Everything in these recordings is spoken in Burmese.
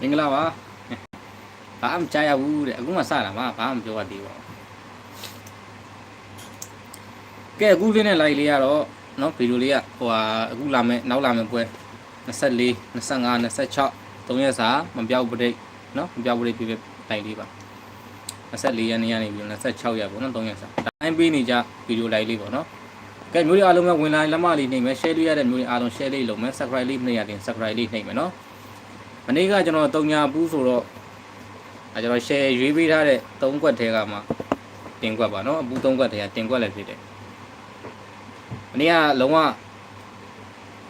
မင်္ဂလာပါဘာမှမကြားရဘူးတဲ့အခုမှစတာမှဘာမှမပြောရသေးပါဘူးကဲအခုလေးနဲ့ live လေးကတော့เนาะဗီဒီယိုလေးကဟိုဟာအခုလာမယ်နောက်လာမယ်ပွဲ24 25 26 3ရက်စာမပြောက်ပရိတ်เนาะမပြောက်ပရိတ်ပြပြ live လေးပါ24ရက်နေ့ကနေပြီး26ရက်ပေါ့နော်3ရက်စာတိုင်းပေးနေကြဗီဒီယို live လေးပေါ့နော် ကဲမျိုးတွေအားလုံးပဲဝင်လာလက်မလေးနှိမ့်မယ် share လေးရတဲ့မျိုးတွေအားလုံး share လေးလုပ်မယ် subscribe လေးနှိမ့်ရတဲ့ subscribe လေးနှိမ့်မယ်နော်မနေ့ကကျွန်တော်တုံညာဘူးဆိုတော့အဲကျွန်တော် share ရွေးပေးထားတဲ့3ကွက်ထဲကမှတင်ကွက်ပါနော်အပူ3ကွက်ထဲကတင်ကွက်လည်းဖြစ်တယ်မနေ့ကလုံးဝ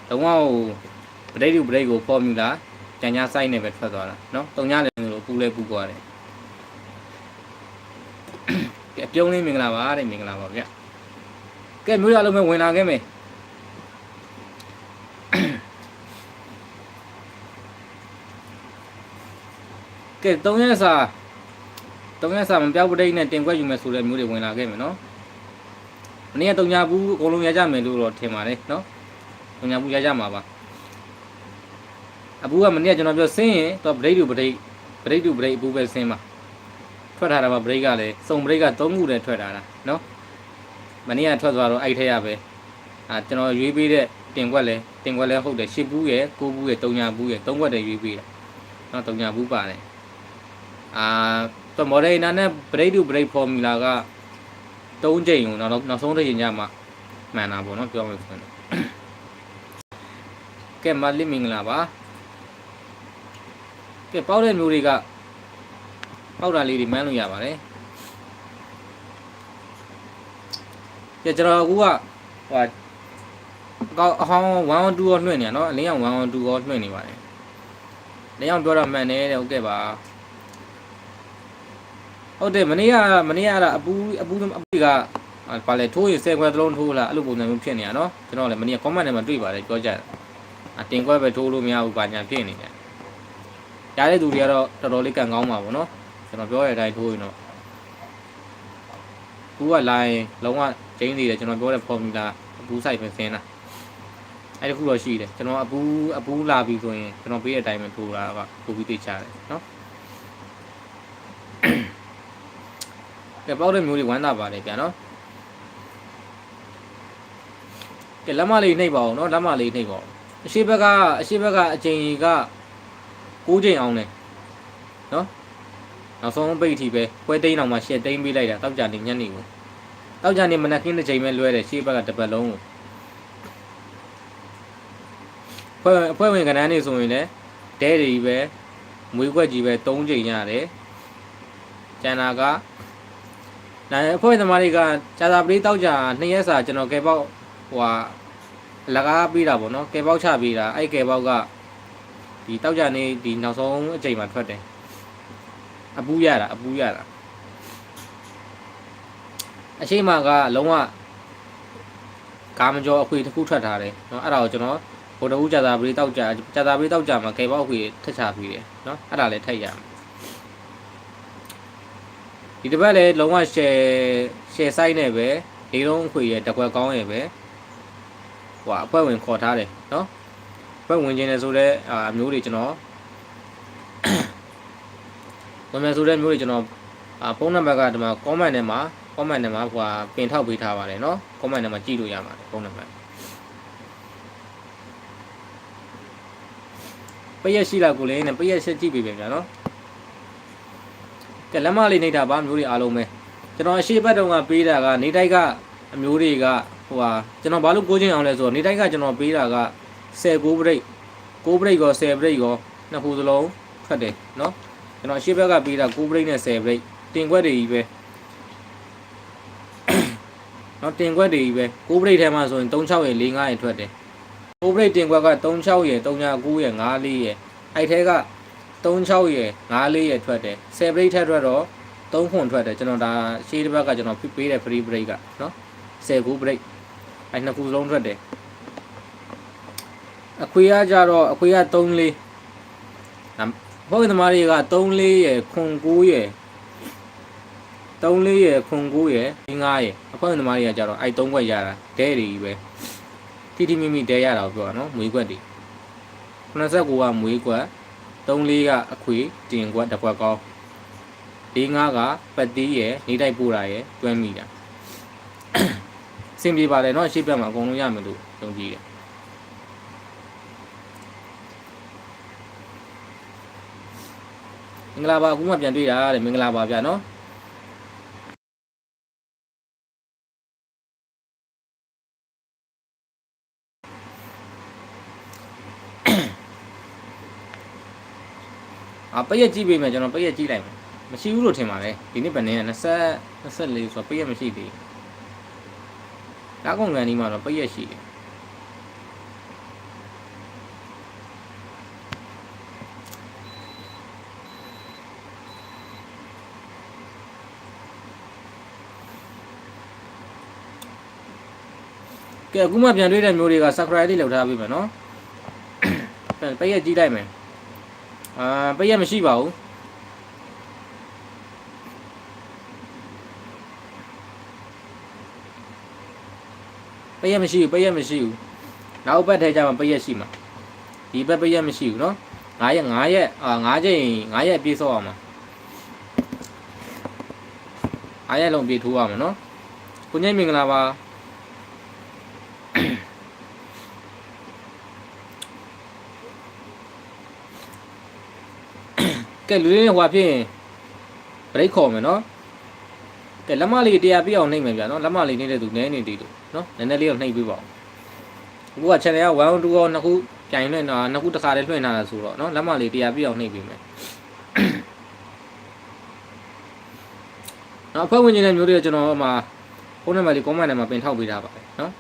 လုံးဝဟိုပရိတ်တူပရိတ်ကို formula ကြံညာ site နဲ့ပဲထွက်သွားတာနော်တုံညာလည်းလို့ပူလဲပူသွားတယ်ကဲပြုံးလေးမင်္ဂလာပါတဲ့မင်္ဂလာပါဗျ ကဲမျိုးရလုံးပဲဝင်လာခဲ့မယ်ကဲ3ရက်စာ3ရက်စာမပြောက်ပဒိတ်နဲ့တင်ခွက်ယူမယ်ဆိုတဲ့မျိုးတွေဝင်လာခဲ့မယ်နော်မနေ့ကတုံညာဘူးအကုန်လုံးရကြမယ်လို့တော့ထင်ပါတယ်နော်တုံညာဘူးရကြမှာပါအပူကမနေ့ကကျွန်တော်ပြောဆင်းရင်တော့ပဒိတ်တူပဒိတ်ပဒိတ်တူပဒိတ်အပူပဲဆင်းပါထွက်ထားတာပါပဒိတ်ကလည်းစုံပဒိတ်က3ခုတည်းထွက်ထားတာနော် မနေ့ကထွက်သွားတော့အဲ့ထက်ရပဲအာကျွန်တော်ရွေးပေးတဲ့တင်ခွက်လဲတင်ခွက်လဲဟုတ်တယ်10ဘူးရယ်9ဘူးရယ်3ညာဘူးရယ်3ခွက်တည်းရွေးပေးတာနော်3ညာဘူးပါတယ်အာတော့မော်ဒယ်နာနဲ့ break to break formula က၃ချိန်ကိုနောက်နောက်ဆုံးတစ်ချိန်ညမှမှန်တာပေါ့နော်ပြောမယ်ဆိုရင်ကဲမလီမင်္ဂလာပါကဲပေါက်တဲ့မျိုးတွေကပေါက်တာလေးတွေမှန်းလို့ရပါတယ် ကဲကျွန်တော်အခုကဟိုအကောက်အဟောင်း1 on 2ရောလွှင့်နေရနော်အလင်းအောင်1 on 2ရောလွှင့်နေပါတယ်လင်းအောင်ပြောတော့မှန်တယ်တဲ့ဟုတ်ကဲ့ပါဟုတ်တယ်မနေ့ကမနေ့ကတော့အပူအပူအပူကပါလေထိုးရင်10ခွဲသလုံးထိုးလာအဲ့လိုပုံစံမျိုးဖြစ်နေရနော်ကျွန်တော်လည်းမနေ့က comment ထဲမှာတွေ့ပါတယ်ပြောကြတယ်အတင်ခွဲပဲထိုးလို့မရဘူးပါညာဖြစ်နေတယ်ရတဲ့သူတွေကတော့တော်တော်လေးကန်ကောင်းပါဗောနော်ကျွန်တော်ပြောတဲ့အတိုင်းထိုးရင်တော့ဘူးကလာရင်လုံးဝ ကျင်းနေတယ်ကျွန်တော်ပြောတဲ့ formula အပူ site ပဲဆင်းတာအဲ့ဒီခုတော့ရှိတယ်ကျွန်တော်အပူအပူလာပြီဆိုရင်ကျွန်တော်ပေးတဲ့အတိုင်းပဲထိုးတာကပိုပြီးသိချတယ်နော်ကဲပေါက်တဲ့မျိုးတွေဝမ်းသာပါတယ်ဗျာနော်ကဲလက်မလေးနှိပ်ပါအောင်နော်လက်မလေးနှိပ်ပါအောင်အရှိဘက်ကအရှိဘက်ကအချိန်က6ချိန်အောင်လဲနော်နောက်ဆုံးပိတ်ထီပဲပွဲသိန်းအောင်မှရှက်သိန်းပေးလိုက်တာတောက်ကြနေညနေကို တောက်ကြနေမနက်ခင်းတစ်ချိန်ပဲလွဲတယ်ရှေ့ဘက်ကတစ်ပတ်လုံးကိုဖွဲ့အဖွဲ့ဝင်ကဏ္ဍနေဆိုရင်လည်းဒဲတွေပဲမွေးခွက်ကြီးပဲ3ချိန်ရတယ်ကျန်တာကဒါအဖွဲ့သမားတွေကကြာသာပရိတောက်ကြနှစ်ရက်စာကျွန်တော်ကဲပေါက်ဟိုဟာလကားပေးတာပေါ့နော်ကဲပေါက်ချပေးတာအဲ့ကဲပေါက်ကဒီတောက်ကြနေဒီနောက်ဆုံးအချိန်မှာထွက်တယ်အပူရတာအပူရတာ အရှိမကလုံးဝကာမကျော်အခွေတစ်ခုထွက်ထားတယ်เนาะအဲ့ဒါကိုကျွန်တော်ဟိုတကူကြာသာပရိတောက်ကြကြာသာပရိတောက်ကြမှာကဲပေါက်အခွေထက်ချပေးတယ်เนาะအဲ့ဒါလည်းထက်ရမယ် ဒီတစ်ပတ်လည်းလုံးဝ share share site နဲ့ပဲဒီလုံးအခွေရဲ့တကွက်ကောင်းရဲ့ပဲဟိုအဖွဲ့ဝင်ခေါ်ထားတယ်เนาะအဖွဲ့ဝင်ခြင်းလည်းဆိုတော့အမျိုးတွေကျွန်တော်ဝင်မယ်ဆိုတဲ့မျိုးတွေကျွန်တော်အဖုန်းနံပါတ်ကဒီမှာ comment ထဲမှာ comment ထဲမှာဟိုပင်ထောက်ပေးထားပါတယ်เนาะ comment ထဲမှာကြည့်လို့ရပါတယ်ဖုန်းနံပါတ်ပရက်ရှိလားကိုလေးနဲ့ပရက်ဆက်ကြည့်ပေးပြန်ဗျာเนาะ ကဲလက်မလေးနေတာဗာမျိုးတွေအားလုံးပဲကျွန်တော်အရှိဘက်တုန်းကပေးတာကနေတိုက်ကအမျိုးတွေကဟိုဟာကျွန်တော်ဘာလို့ကိုးချင်းအောင်လဲဆိုတော့နေတိုက်ကကျွန်တော်ပေးတာက10ကိုဘရိတ်ကိုဘရိတ်ကော10ဘရိတ်ကောနှစ်ခုစလုံးထွက်တယ်เนาะကျွန်တော်အရှိဘက်ကပေးတာကိုဘရိတ်နဲ့10ဘရိတ်တင်ခွက်တွေကြီးပဲ နော်တင်ခွက်တွေကြီးပဲကိုပရိတ်ထဲမှာဆိုရင်36ရယ်45ရယ်ထွက်တယ်ကိုပရိတ်တင်ခွက်က36ရယ်39ရယ်54ရယ်အဲ့ထဲက36ရယ်54ရယ်ထွက်တယ်10ပရိတ်ထက်ထွက်တော့3ခွန်ထွက်တယ်ကျွန်တော်ဒါရှေးတစ်ဘက်ကကျွန်တော်ပေးတဲ့ free break ကနော်10ခု break အဲ့နှစ်ခုလုံးထွက်တယ်အခွေကကြတော့အခွေက3 4ဘုတ်သမားတွေက3 4ရယ်ခွန်9ရယ် 3လေးရယ်ခွန်9ရယ်5ရယ်အခွင့်သမားတွေကကြတော့အဲ့3ခွက်ရတာဒဲတွေကြီးပဲဒီထိထိမိမိတဲရတာကိုပြောတာနော်မွေးခွက်တွေ89ကမွေးခွက်34ကအခွေတင်ခွက်တစ်ခွက်ကောင်း45ကပတ်တီးရယ်နေတိုက်ပို့တာရယ်တွဲမိတာအဆင်ပြေပါတယ်နော်ရှေ့ဘက်မှာအကုန်လုံးရမယ်လို့ယုံကြည်တယ်မင်္ဂလာပါအခုမှပြန်တွေ့တာတဲ့မင်္ဂလာပါဗျာနော် အာပရက်ကြည့်ပေးမယ်ကျွန်တော်ပရက်ကြည့်လိုက်မယ်မရှိဘူးလို့ထင်ပါတယ်ဒီနေ့ဗနေက20 24ဆိုတော့ပရက်မရှိသေးဘူးလာကုန်ကန်ဒီမှာတော့ပရက်ရှိတယ်ကဲအခုမှပြန်တွေ့တဲ့မျိုးတွေက subscribe လေးလုပ်ထားပေးမယ်နော်ပရက်ကြည့်လိုက်မယ် အာပရက်မရှိပါဘူးပရက်မရှိဘူးပရက်မရှိဘူးနောက်ဘက်ထဲကျမှပရက်ရှိမှာဒီဘက်ပရက်မရှိဘူးเนาะ9ရက်9ရက်အာ9ချိန်9ရက်ပြည့်စောအောင်မှာ9ရက်လုံးပြည့်ထိုးရမှာเนาะကိုညိမင်္ဂလာပါ ကဲလူလေးဟိုဖြစ်ရင်ဘရိတ်ခေါ်မယ်နော်ကဲလက်မလေးတရားပြအောင်နှိပ်မယ်ဗျာနော်လက်မလေးနှိပ်တဲ့သူနည်းနေသေးလို့နော်နည်းနည်းလေးတော့နှိပ်ပေးပါဦးအခုက channel က1 2ရောနှစ်ခုပြိုင်လွှင့်တာနှစ်ခုတစ်ခါတည်းလွှင့်လာတာဆိုတော့နော်လက်မလေးတရားပြအောင်နှိပ်ပေးမယ်နော်အဖွဲ့ဝင်ချင်းတဲ့မျိုးတွေကကျွန်တော်ဟိုမှာဖုန်းနံပါတ်လေး comment ထဲမှာပင်ထောက်ပေးထားပါတယ်နော်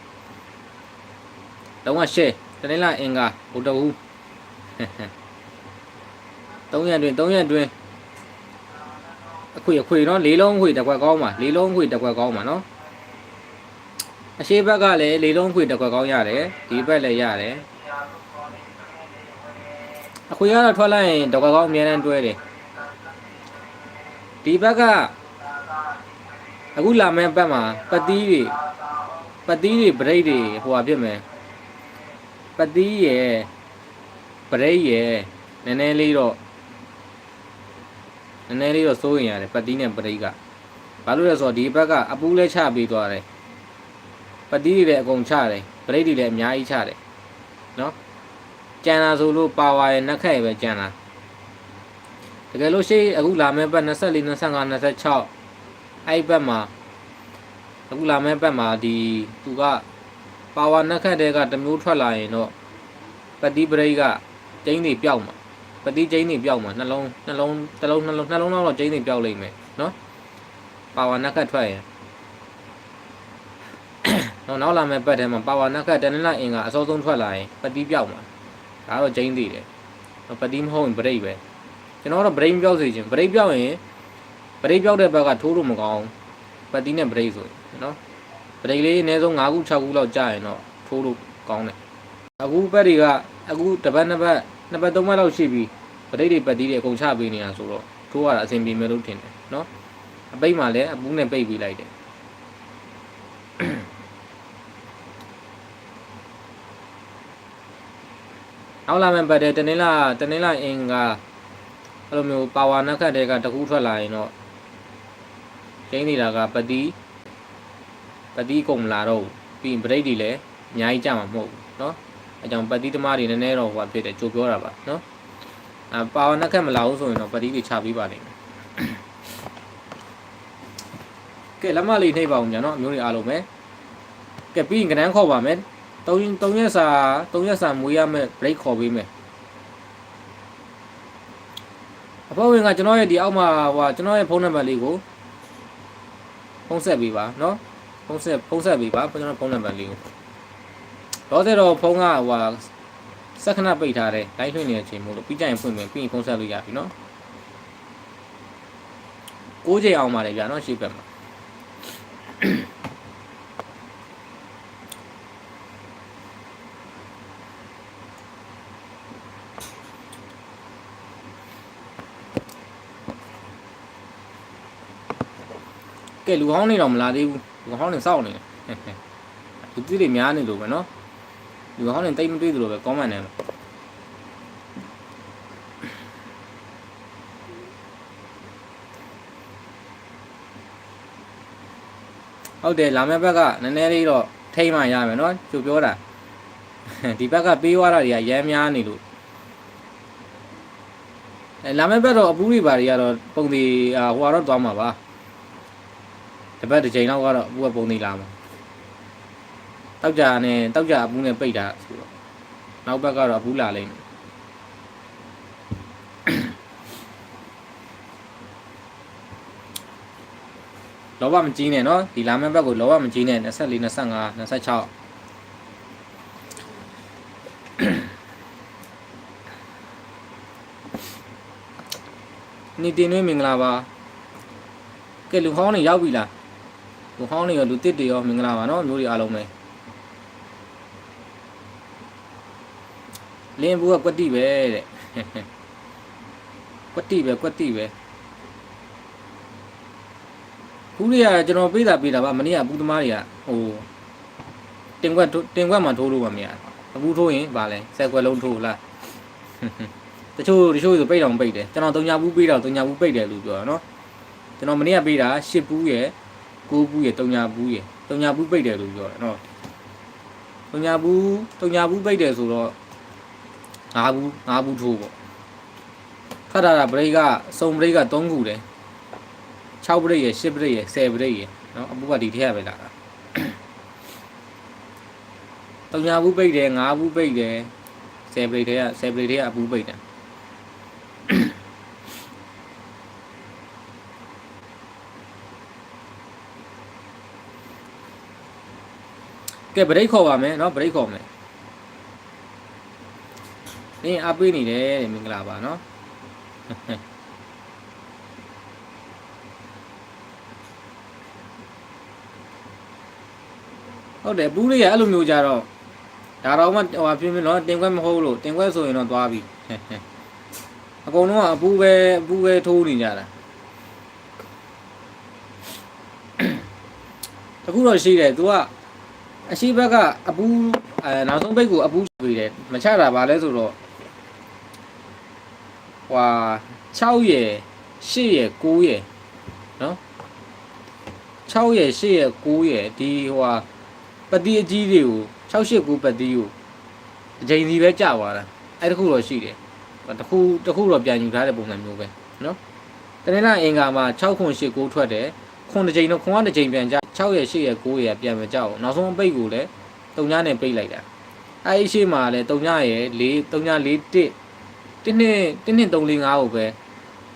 လုံးဝ share တနင်္လာအင်္ဂါဗုဒ္ဓဟူး 3ရက်တွင်3ရက်တွင်အခွေအခွေနော်လေးလုံးခွေတစ်ခွက်ကောင်းပါလေးလုံးခွေတစ်ခွက်ကောင်းပါနော်အရှိဘက်ကလည်းလေးလုံးခွေတစ်ခွက်ကောင်းရတယ်ဒီဘက်လည်းရတယ်အခွေကတော့ထွက်လိုက်ရင်တစ်ခွက်ကောင်းအများနဲ့တွဲတယ်ဒီဘက်ကအခုလာမယ့်ဘက်မှာပတိတွေပတိတွေဗရိတ်တွေဟိုဟာဖြစ်မယ်ပတိရယ်ဗရိတ်ရယ်နည်းနည်းလေးတော့ နည်းနည်းလေးတော့စိုးရင်ရတယ်ပတ်တီးနဲ့ပရိတ်ကဘာလို့လဲဆိုတော့ဒီဘက်ကအပူးလဲချပေးသွားတယ်ပတ်တီးတွေလည်းအကုန်ချတယ်ပရိတ်တွေလည်းအများကြီးချတယ်နော်ကြံလာဆိုလို့ပါဝါရဲ့နှက်ခက်ရဲ့ပဲကြံလာတကယ်လို့ရှိအခုလာမယ့်ဘက်24 25 26အဲ့ဘက်မှာအခုလာမယ့်ဘက်မှာဒီသူကပါဝါနှက်ခက်တဲ့ကတစ်မျိုးထွက်လာရင်တော့ပတ်တီးပရိတ်ကကျင်းတွေပျောက်မှာ ပတိကျင်းနေပြောက်မှာနှလုံးနှလုံးတစ်လုံးနှလုံးနှလုံးတော့ကျင်းနေပြောက်လိမ့်မယ်နော်ပါဝါနက်ကတ်ထွက်ရင်တော့နောက်လာမယ့်ပတ်ထဲမှာပါဝါနက်ကတ်တနင်္လာအင်ကအစောဆုံးထွက်လာရင်ပတိပြောက်မှာဒါတော့ကျင်းသေးတယ်ပတိမဟုတ်ရင်ဗရိတ်ပဲကျွန်တော်တော့ဗရိတ်ပြောက်စေခြင်းဗရိတ်ပြောက်ရင်ဗရိတ်ပြောက်တဲ့ဘက်ကထိုးလို့မကောင်းပတိနဲ့ဗရိတ်ဆိုရင်နော်ဗရိတ်လေးအနည်းဆုံး5ခု6ခုလောက်ကြာရင်တော့ထိုးလို့ကောင်းတယ်အခုဘက်တွေကအခုတစ်ပတ်နှစ်ပတ် နှစ်ပတ်သုံးပတ်လောက်ရှိပြီပဋိတွေပတ်တီးတွေအကုန်ချပေးနေတာဆိုတော့ထိုးရတာအဆင်ပြေမယ်လို့ထင်တယ်နော်အပိတ်မှလည်းအပူးနဲ့ပိတ်ပြီးလိုက်တယ်နောက်လာမယ့်ပတ်တဲ့တနင်္လာတနင်္လာအင်ကအဲ့လိုမျိုးပါဝါနက်ခတ်တဲ့ကတကူထွက်လာရင်တော့ကျင်းနေတာကပတိပတိကုန်မလာတော့ဘူးပြီးရင်ပဋိတွေလည်းအများကြီးကြမှာမဟုတ်ဘူးเนาะ အဲကြောင့်ပတ်တိသမားတွေနည်းနည်းတော့ဟိုဖြစ်တယ်ကြိုပြောတာပါနော်အပါဝနက်ခက်မလာဘူးဆိုရင်တော့ပတ်တိတွေချပေးပါလိမ့်မယ်ကဲလက်မလေးနှိပ်ပါအောင်ညာနော်အမျိုးတွေအားလုံးပဲကဲပြီးရင်ကနန်းခေါ်ပါမယ်၃၃ရက်စာ၃ရက်စာမွေးရမယ် break ခေါ်ပေးမယ်အဖေဝင်ကကျွန်တော်ရဲ့ဒီအောက်မှာဟိုကျွန်တော်ရဲ့ဖုန်းနံပါတ်လေးကိုဖုန်းဆက်ပေးပါနော်ဖုန်းဆက်ဖုန်းဆက်ပေးပါကျွန်တော်ဖုန်းနံပါတ်လေးကို တော့တဲ့တော့ဖုန်းကဟိုဟာစက္ကနပိတ်ထားတယ်လိုင်းထွင်နေတဲ့အချိန်မို့လို့ပြီးကြရင်ဖွင့်မယ်ပြီးရင်ဖုန်းဆက်လို့ရပြီနော်6ချိန်အောင်ပါတယ်ဗျာနော်ရှေ့ဘက်မှာကဲလူဟောင်းနေတော့မလာသေးဘူးလူဟောင်းနေစောင့်နေတယ်လူတိတွေများနေလို့ပဲနော် လူဟောင်းနေတိတ်မတွေ့သလိုပဲ comment နဲ့ဟုတ်တယ်လာမယ့်ဘက်ကနည်းနည်းလေးတော့ထိမ့်မှရမယ်နော်သူပြောတာဒီဘက်ကပေးသွားတာတွေကရမ်းများနေလို့အဲလာမယ့်ဘက်တော့အပူတွေဘာတွေကတော့ပုံသေးဟိုကတော့သွားမှာပါတပတ်တစ်ချိန်လောက်ကတော့အပူကပုံသေးလာမှာ တောက်ကြနဲ့တောက်ကြအပူနဲ့ပိတ်တာဆိုတော့နောက်ဘက်ကတော့အပူလာလိမ့်မယ်လောဘမကြီးနဲ့နော်ဒီလာမယ့်ဘက်ကိုလောဘမကြီးနဲ့24 25 26နေတင်နှွေးမင်္ဂလာပါကဲလူဟောင်းနေရောက်ပြီလားလူဟောင်းနေရောလူတစ်တွေရောမင်္ဂလာပါနော်မျိုးတွေအားလုံးပဲ လင်းဘူးကကွက်တိပဲတဲ့ကွက်တိပဲကွက်တိပဲဘူးတွေကကျွန်တော်ပေးတာပေးတာပါမနေ့ကဘူးသမားတွေကဟိုတင်ကွက်ထိုးတင်ကွက်မှထိုးလို့မမရအခုထိုးရင်ဗာလဲဆက်ကွက်လုံးထိုးလားတချို့တချို့ဆိုပိတ်တော့ပိတ်တယ်ကျွန်တော်တုံညာဘူးပေးတော့တုံညာဘူးပိတ်တယ်လို့ပြောတာနော်ကျွန်တော်မနေ့ကပေးတာရှစ်ဘူးရယ်ကိုးဘူးရယ်တုံညာဘူးရယ်တုံညာဘူးပိတ်တယ်လို့ပြောတာနော်တုံညာဘူးတုံညာဘူးပိတ်တယ်ဆိုတော့ ငါးဘူးငါးဘူးထိုးပေါ့ခတ်တာတာဘရိတ်ကစုံဘရိတ်က3ခုတယ်6ဘရိတ်ရယ်10ဘရိတ်ရယ်10ဘရိတ်ရယ်နော်အပူကဒီထက်ရပဲလာတာတုံညာဘူးပိတ်တယ်9ဘူးပိတ်တယ်10ဘရိတ်တွေက10ဘရိတ်တွေကအပူပိတ်တယ်ကဲဘရိတ်ခေါ်ပါမယ်နော်ဘရိတ်ခေါ်မယ် နင်းအားပေးနေတယ်တဲ့မင်္ဂလာပါနော်ဟုတ်တယ်ပူးလေးရအဲ့လိုမျိုးကြတော့ဒါတော့မှဟိုပြင်းပြင်းတော့တင်ခွဲမဟုတ်လို့တင်ခွဲဆိုရင်တော့သွားပြီအကုန်လုံးကအပူပဲအပူပဲထိုးနေကြတာတခုတော့ရှိတယ်သူကအရှိဘက်ကအပူအဲနောက်ဆုံးဘိတ်ကိုအပူပေးတယ်မချတာပါလဲဆိုတော့ ဟွာ6ရယ်8ရယ်9ရယ်နော်6ရယ်8ရယ်9ရယ်ဒီဟွာပတိအကြီးတွေကို6 8 9ပတိကိုအချိန်စီပဲကြာသွားတာအဲ့တခုတော့ရှိတယ်တခုတခုတော့ပြန်ယူထားတဲ့ပုံစံမျိုးပဲနော်တနေ့လာအင်္ဂါမှာ6ခွန်8 9ထွက်တယ်ခွန်တစ်ချိန်တော့ခွန်ကတစ်ချိန်ပြန်ကြ6ရက်8ရက်9ရက်ပြန်မကြောက်နောက်ဆုံးအပိတ်ကိုလည်းတုံညနဲ့ပိတ်လိုက်တာအဲ့ဒီရှိမှလည်းတုံညရဲ့4 3ည4 1 1နှစ်1နှစ်3 4 5ကိုပဲ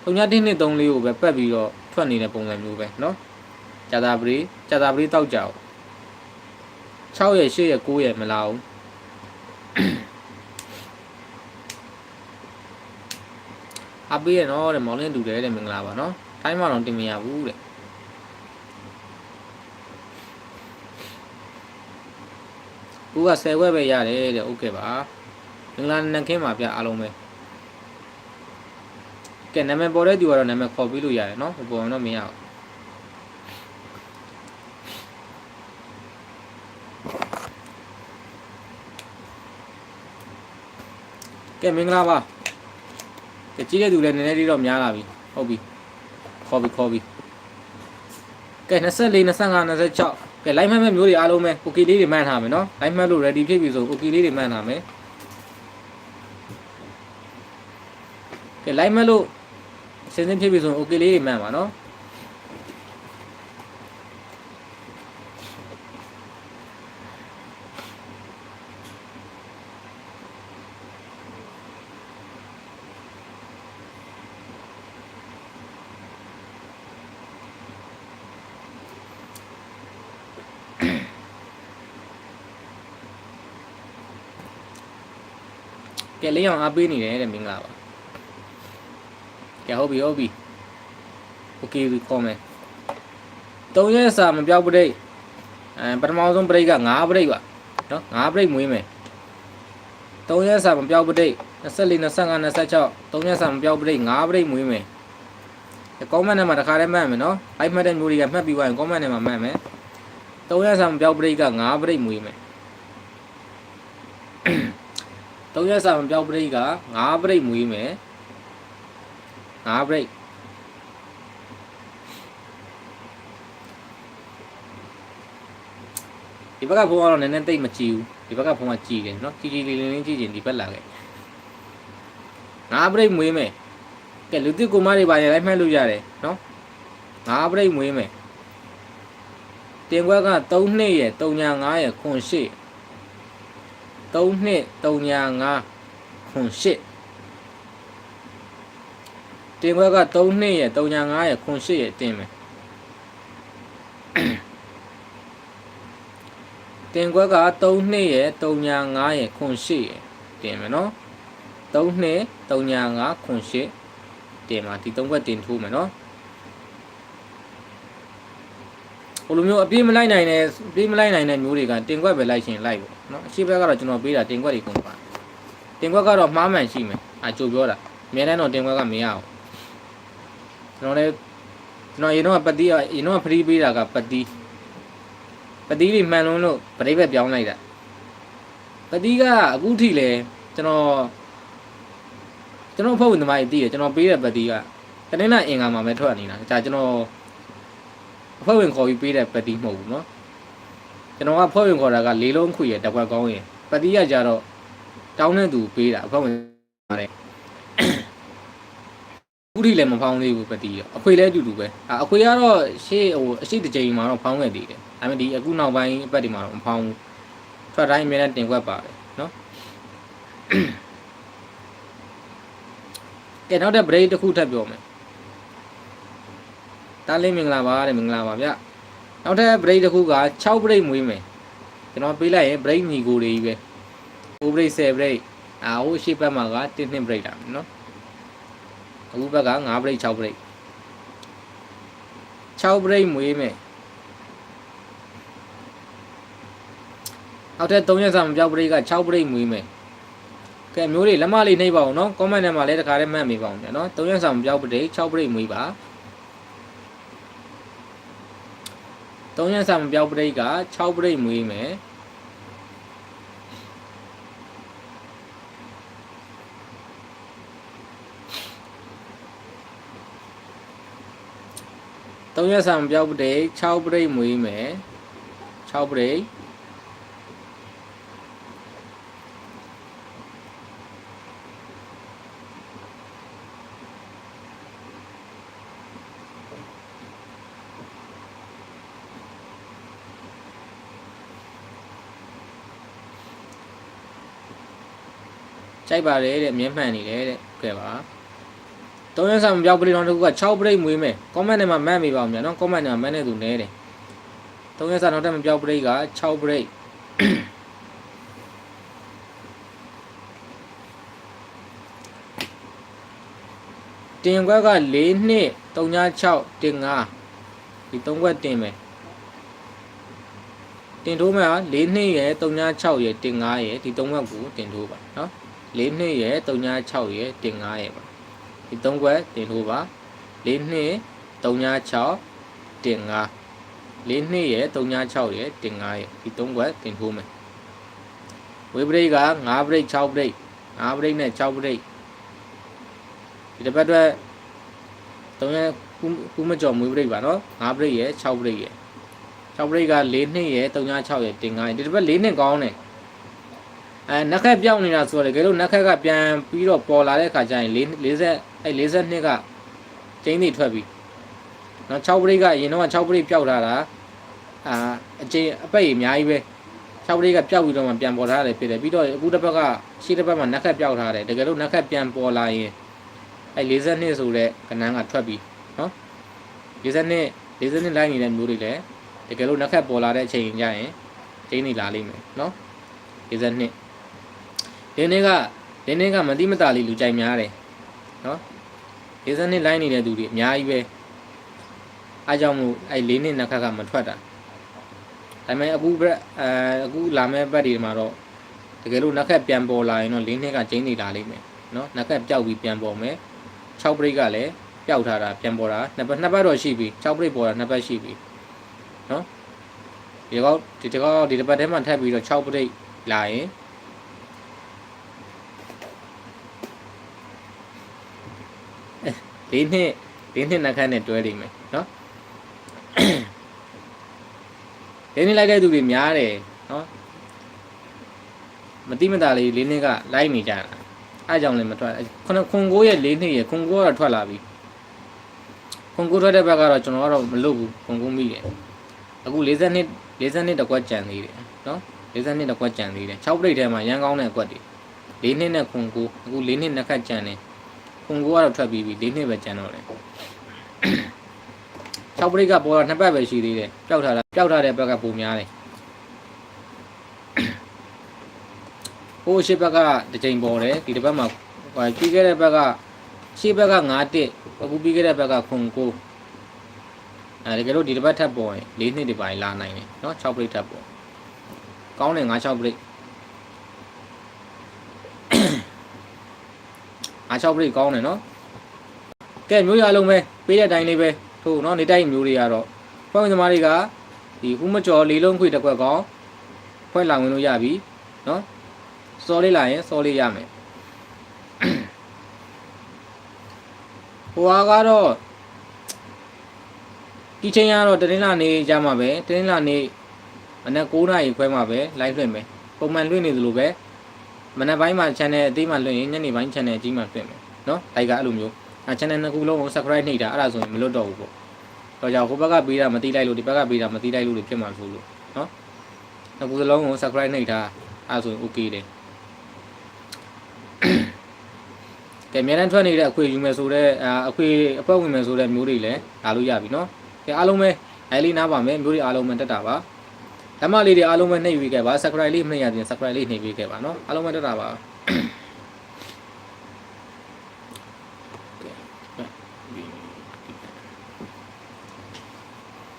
တုံည1နှစ်3 4ကိုပဲပတ်ပြီးတော့ထွက်နေတဲ့ပုံစံမျိုးပဲเนาะကြာတာပရိကြာတာပရိတောက်ကြအောင်6ရက်8ရက်9ရက်မလာဘူးအပေးရနော်တဲ့မောင်လင်းတူတယ်တဲ့မင်္ဂလာပါနော်တိုင်းမတော့တင်မရဘူးတဲ့ဦးက10ဝက်ပဲရတယ်တဲ့ဟုတ်ကဲ့ပါမင်္ဂလာနံခင်းပါဗျအားလုံးပဲ ကဲနာမည်ပေါ်တဲ့သူကတော့နာမည်ခေါ်ပြီးလို့ရတယ်နော်ပေါ်တော့မရဘူးကဲမင်္ဂလာပါကဲကြီးတဲ့သူလည်းနည်းနည်းလေးတော့များလာပြီဟုတ်ပြီခေါ်ပြီခေါ်ပြီကဲ24 25 26ကဲ line မှတ်မဲ့မျိုးတွေအားလုံးပဲ okay လေးတွေမှန်းထားမယ်နော် line မှတ်လို့ ready ဖြစ်ပြီဆို okay လေးတွေမှန်းထားမယ်ကဲ line မှတ်လို့ စင်းစင်းဖြစ်ပြီဆို okay လေးတွေမှန်းပါနော်ကဲလေးအောင်အားပေးနေတယ်တဲ့မင်္ဂလာပါ ကဲဟုတ်ပြီဟုတ်ပြီ okay ပြီခေါ်မယ်၃ရက်စာမပြောက်ပရိတ်အဲပထမဆုံးပရိတ်က9ပရိတ်ပါနော်9ပရိတ်မွေးမယ်၃ရက်စာမပြောက်ပရိတ်24 25 26 3ရက်စာမပြောက်ပရိတ်9ပရိတ်မွေးမယ်ကောမန့်ထဲမှာတစ်ခါတည်းမှတ်မယ်နော်အိုက်မှတ်တဲ့မျိုးတွေကမှတ်ပြီးသွားရင်ကောမန့်ထဲမှာမှတ်မယ်၃ရက်စာမပြောက်ပရိတ်က9ပရိတ်မွေးမယ်၃ရက်စာမပြောက်ပရိတ်က9ပရိတ်မွေးမယ် 9ပရိတ်ဒီဘက်ကဖုန်းကတော့နည်းနည်းတိတ်မကြည့်ဘူးဒီဘက်ကဖုန်းကကြည့်တယ်နော်ကြည်ကြည်လေးလေးလေးကြည့်ရင်ဒီဘက်လာခဲ့9ပရိတ်မွေးမယ်ကဲလူတစ်ကိုမတွေပါရလိုက်မှတ်လို့ရတယ်နော်9ပရိတ်မွေးမယ်တင်ခွက်က3နှစ်ရယ်3ညာ9ရယ်ခွန်8 3နှစ်3ညာ9ခွန်8 တင်ခွက်က3နှစ်ရယ်3ညာ9ရယ်ခွန်8ရယ်တင်မယ်တင်ခွက်က3နှစ်ရယ်3ညာ9ရယ်ခွန်8ရယ်တင်မယ်နော်3နှစ်3ညာ9ခွန်8တင်မှာဒီ3ခွက်တင်ထိုးမယ်နော်ဟိုလိုမျိုးအပြေးမလိုက်နိုင်တဲ့ပြေးမလိုက်နိုင်တဲ့မျိုးတွေကတင်ခွက်ပဲလိုက်ရှင်လိုက်ပေါ့နော်အရှိဘက်ကတော့ကျွန်တော်ပေးတာတင်ခွက်တွေကုန်ပါတင်ခွက်ကတော့မှားမှန်ရှိမယ်အာကြိုပြောတာအများတန်းတော့တင်ခွက်ကမရအောင် ကျွန်တော်လည်းကျွန်တော်ရင်တော့ပတိရင်တော့ဖရီးပေးတာကပတိပတိတွေမှန်လုံးလို့ပြိပက်ပြောင်းလိုက်တာပတိကအခုထိလဲကျွန်တော်ကျွန်တော်ဖုတ်ဝင်သမားကြီးတည်တယ်ကျွန်တော်ပေးတဲ့ပတိကတနေ့နာအင်္ဂါမှာပဲထွက်နေတာဒါကျွန်တော်အဖွဲ့ဝင်ခေါ်ပြီးပေးတဲ့ပတိမဟုတ်ဘူးเนาะကျွန်တော်ကဖွဲ့ဝင်ခေါ်တာကလေးလုံးခွေရတကွက်ကောင်းရင်ပတိကကြတော့တောင်းတဲ့သူပေးတာအဖွဲ့ဝင်ပါတယ် ခုထိလည်းမဖောင်းသေးဘူးပတိရောအခွေလည်းအတူတူပဲအခွေကတော့ရှေ့ဟိုအရှိတကြိမ်မှာတော့ဖောင်းခဲ့သေးတယ်ဒါပေမဲ့ဒီအခုနောက်ပိုင်းအပတ်ဒီမှာတော့မဖောင်းဘူးထွက်တိုင်းအများနဲ့တင်ွက်ပါတယ်နော်ကဲနောက်တဲ့ break တစ်ခုထပ်ပြောမယ်တားလေးမင်္ဂလာပါတဲ့မင်္ဂလာပါဗျနောက်ထပ် break တစ်ခုက6 break မွေးမယ်ကျွန်တော်ပေးလိုက်ရင် break ညီကိုတွေကြီးပဲ5 break 10 break အာဟိုရှေ့ဘက်မှာက1 2 break လာနော် အခုဘက်က9 break 6 break 6 break မွေးမယ်နောက်ထပ်3ရက်စာမပြောက် break က6 break မွေးမယ်ကဲမျိုးလေးလက်မလေးနှိပ်ပါအောင်နော် comment ထဲမှာလည်းတခါတည်းမှတ်မိပါအောင်နော်3ရက်စာမပြောက် break 6 break မွေးပါ3ရက်စာမပြောက် break က6 break မွေးမယ် 3ရက်စာမပြောက် break 6 break မွေးမယ်6 break ကြိုက်ပါတယ်တဲ့မြဲမှန်နေတယ်တဲ့ကဲပါ ၃ရက်စာမပြောက်ပရိတော့တစ်ခုက6ပရိတ်မွေးမယ် comment ထဲမှာမှတ်မိပါအောင်ဗျာနော် comment ထဲမှာမှတ်နေသူနဲတယ်၃ရက်စာနောက်ထပ်မပြောက်ပရိတ်က6ပရိတ်တင်ခွက်က4နှစ်36တင်5ဒီ3ခွက်တင်မယ်တင်ထိုးမယ်ဟာ4နှစ်ရယ်36ရယ်တင်5ရယ်ဒီ3ခွက်ကိုတင်ထိုးပါနော်၄နှစ်ရယ်396ရယ်တင်9ရယ်ပါ ဒီ၃ခွက်တင်လို့ပါ၄နှစ်396တင်9၄နှစ်ရယ်396ရယ်တင်9ရယ်ဒီ၃ခွက်တင်ထိုးမယ်ဝေးဘရိတ်က9ဘရိတ်6ဘရိတ်9ဘရိတ်နဲ့6ဘရိတ်ဒီတစ်ပတ်အတွက်3ရက်ကူးမကြော်မွေးဘရိတ်ပါနော်9ဘရိတ်ရယ်6ဘရိတ်ရယ်6ဘရိတ်က4နှစ်ရယ်396ရယ်တင်9ရယ်ဒီတစ်ပတ်4နှစ်ကောင်းတယ်အဲနက်ခက်ပြောင်းနေတာဆိုတော့လေကဲလို့နက်ခက်ကပြန်ပြီးတော့ပေါ်လာတဲ့ခါကျရင်40 အဲ42ကကျင်းနေထွက်ပြီနော်6ပရိတ်ကအရင်တော့6ပရိတ်ပျောက်ထားတာအာအကျင်းအပိတ်အများကြီးပဲ6ပရိတ်ကပျောက်ပြီးတော့မှပြန်ပေါ်ထားတယ်ဖြစ်တယ်ပြီးတော့အခုတစ်ပတ်ကရှေ့တစ်ပတ်မှာနက်ခက်ပျောက်ထားတယ်တကယ်လို့နက်ခက်ပြန်ပေါ်လာရင်အဲ42ဆိုတဲ့ကဏ္ဍကထွက်ပြီနော်42 42လိုက်နေတဲ့မျိုးတွေလည်းတကယ်လို့နက်ခက်ပေါ်လာတဲ့အချိန်ကျရင်ကျင်းနေလာလိမ့်မယ်နော်42ဒီနေ့ကဒီနေ့ကမတိမတာလေးလူကြိုက်များတယ်နော် ၄နှစ်လိုင်းနေတဲ့သူတွေအများကြီးပဲအားကြောင့်မို့အဲ့၄နှစ်နှစ်ခါကမထွက်တာဒါပေမဲ့အခုအဲအခုလာမယ့်ဘက်ဒီမှာတော့တကယ်လို့နှစ်ခက်ပြန်ပေါ်လာရင်တော့၄နှစ်ကကျင်းနေလာလိမ့်မယ်နော်နှစ်ခက်ပျောက်ပြီးပြန်ပေါ်မယ်6 break ကလည်းပျောက်ထားတာပြန်ပေါ်တာနှစ်ပတ်နှစ်ပတ်တော့ရှိပြီ6 break ပေါ်တာနှစ်ပတ်ရှိပြီနော်ဒီကောဒီတကောဒီတစ်ပတ်ထဲမှာထပ်ပြီးတော့6 break လာရင် ၄နှစ်၄နှစ်နှစ်ခန့်နဲ့တွဲလိမ့်မယ်နော်၄နှစ်လိုက်တဲ့သူတွေများတယ်နော်မတိမတာလေး၄နှစ်ကလိုက်နေကြတာအဲကြောင့်လည်းမထွက်ခုနခွန်ကိုရဲ့၄နှစ်ရဲ့ခွန်ကိုကတော့ထွက်လာပြီခွန်ကိုထွက်တဲ့ဘက်ကတော့ကျွန်တော်ကတော့မလုပ်ဘူးခွန်ကိုမိတယ်အခု40နှစ်40နှစ်တကွက်ကြံသေးတယ်နော်40နှစ်တကွက်ကြံသေးတယ်6ပြိတ်ထဲမှာရန်ကောင်းတဲ့အကွက်တွေ၄နှစ်နဲ့ခွန်ကိုအခု၄နှစ်နှစ်ခတ်ကြံတယ် ခွန်ကိုကတော့ထွက်ပြီးပြီ၄နှစ်ပဲကြံတော့တယ်6ပြိတ်ကပေါ်တော့နှစ်ပတ်ပဲရှိသေးတယ်ပျောက်ထားတာပျောက်ထားတဲ့ဘက်ကပုံများတယ်ဟိုရှစ်ဘက်ကတစ်ချိန်ပေါ်တယ်ဒီတစ်ပတ်မှာဟိုပြီးခဲ့တဲ့ဘက်ကရှစ်ဘက်က9တက်အခုပြီးခဲ့တဲ့ဘက်ကခွန်ကိုအဲတကယ်လို့ဒီတစ်ပတ်ထပ်ပေါ်ရင်၄နှစ်ဒီပိုင်းလာနိုင်တယ်เนาะ6ပြိတ်ထပ်ပေါ်ကောင်းတယ်9 6ပြိ အာရှောက်ပရိတ်ကောင်းတယ်နော်ကဲမျိုးရအောင်ပဲပေးတဲ့အတိုင်းလေးပဲထို့နော်နေတိုက်မျိုးတွေကတော့ဖွင့်သမားတွေကဒီဟူမကျော်လေးလုံးခွေတစ်ခွက်ကောင်းဖွင့်လာဝင်လို့ရပြီနော်စော်လေးလာရင်စော်လေးရမယ်ဟိုဟာကတော့ဒီချိန်ကတော့တင်းလာနေကြမှာပဲတင်းလာနေအနက်9နာရီခွဲမှာပဲ live လွှင့်မယ်ပုံမှန်လွှင့်နေသလိုပဲ မနက်ပိုင်းမှာ channel အသေးမှလွှင့်ရင်ညနေပိုင်း channel အကြီးမှလွှင့်မယ်နော်တိုက်ကအဲ့လိုမျိုးအဲ channel နှစ်ခုလုံးကို subscribe နှိပ်တာအဲ့ဒါဆိုရင်မလွတ်တော့ဘူးပေါ့တော့ကြောင့်ဟိုဘက်ကပေးတာမသိလိုက်လို့ဒီဘက်ကပေးတာမသိလိုက်လို့တွေဖြစ်မှာဆိုလို့နော်နှစ်ခုစလုံးကို subscribe နှိပ်တာအဲ့ဒါဆိုရင် okay တယ်ကဲအများတန်းထွက်နေတဲ့အခွေယူမယ်ဆိုတော့အခွေအဖွဲဝင်မယ်ဆိုတဲ့မျိုးတွေလည်းလာလို့ရပြီနော်ကဲအားလုံးပဲအဲလေးနားပါမယ်မျိုးတွေအားလုံးပဲတက်တာပါ ဓမ္မလေးတွေအားလုံးပဲနှိပ်ပြီးခဲ့ပါ subscribe လေးမနှိပ်ရသေးရင် subscribe လေးနှိပ်ပြီးခဲ့ပါနော်အားလုံးပဲတက်တာပါ